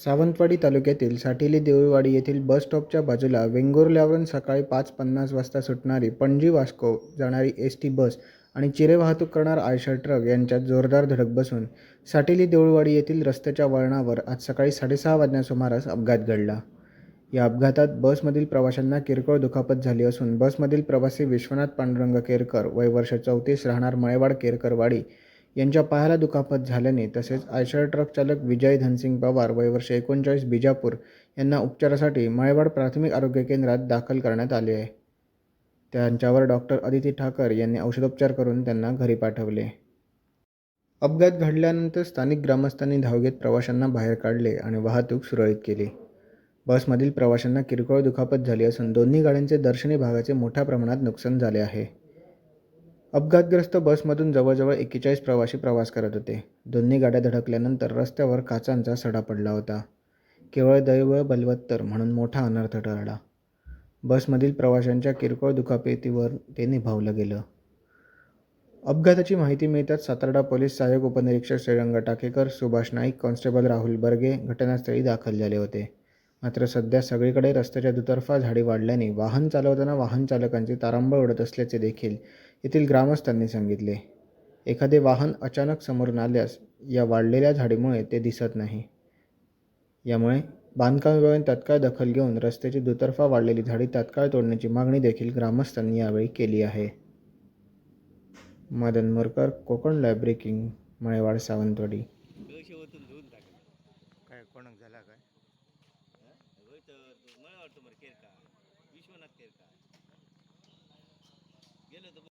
सावंतवाडी तालुक्यातील साठेली देऊळवाडी येथील बस स्टॉपच्या बाजूला वेंगुर्ल्यावरून सकाळी पाच पन्नास वाजता सुटणारी पणजी वास्को जाणारी एस टी बस आणि चिरे वाहतूक करणार आयशर ट्रक यांच्यात जोरदार धडक बसून साठेली देऊळवाडी येथील रस्त्याच्या वळणावर आज सकाळी साडेसहा वाजण्या सुमारास अपघात घडला. या अपघातात बसमधील प्रवाशांना किरकोळ दुखापत झाली असून बसमधील प्रवासी विश्वनाथ पांडुरंग केरकर वय वर्ष चौतीस राहणार मळेवाड केरकरवाडी यांच्या पायाला दुखापत झाल्याने तसेच आयशर ट्रक चालक विजय धनसिंग पवार वय वर्ष एकोणचाळीस बिजापूर यांना उपचारासाठी मळेवाड प्राथमिक आरोग्य केंद्रात दाखल करण्यात आले आहे. त्यांच्यावर डॉक्टर अदिती ठाकर यांनी औषधोपचार करून त्यांना घरी पाठवले. अपघात घडल्यानंतर स्थानिक ग्रामस्थांनी धाव घेत प्रवाशांना बाहेर काढले आणि वाहतूक सुरळीत केली. बसमधील प्रवाशांना किरकोळ दुखापत झाली असून दोन्ही गाड्यांचे दर्शनी भागाचे मोठ्या प्रमाणात नुकसान झाले आहे. अपघातग्रस्त बसमधून जवळजवळ एक्केचाळीस प्रवाशी प्रवास करत होते. दोन्ही गाड्या धडकल्यानंतर रस्त्यावर काचांचा सडा पडला होता. केवळ दैव बलवत्तर म्हणून मोठा अनर्थ ठरला. बसमधील प्रवाशांच्या किरकोळ दुखापतीवर ते निभावलं गेलं. अपघाताची माहिती मिळताच सातारडा पोलीस सहाय्यक उपनिरीक्षक श्रीरंग टाकेकर सुभाष नाईक कॉन्स्टेबल राहुल बर्गे घटनास्थळी दाखल झाले होते. मात्र सध्या सगळीकडे रस्त्याच्या दुतर्फा झाडी वाढल्याने वाहन चालवताना वाहन चालकांची तारांबळ उडत असल्याचे देखील येथील ग्रामस्थांनी सांगितले एखादे वाहन अचानक समोरून आल्यास या वाढलेल्या झाडीमुळे ते दिसत नाही. यामुळे बांधकाम विभागाने तात्काळ दखल घेऊन रस्त्याची दुतर्फा वाढलेली झाडी तात्काळ तोडण्याची मागणी देखील ग्रामस्थांनी यावेळी केली आहे. Madan Morkar Konkan lab breaking Malewad Sawantwadi. काय कोणाक झाला काय? विश्वनाथ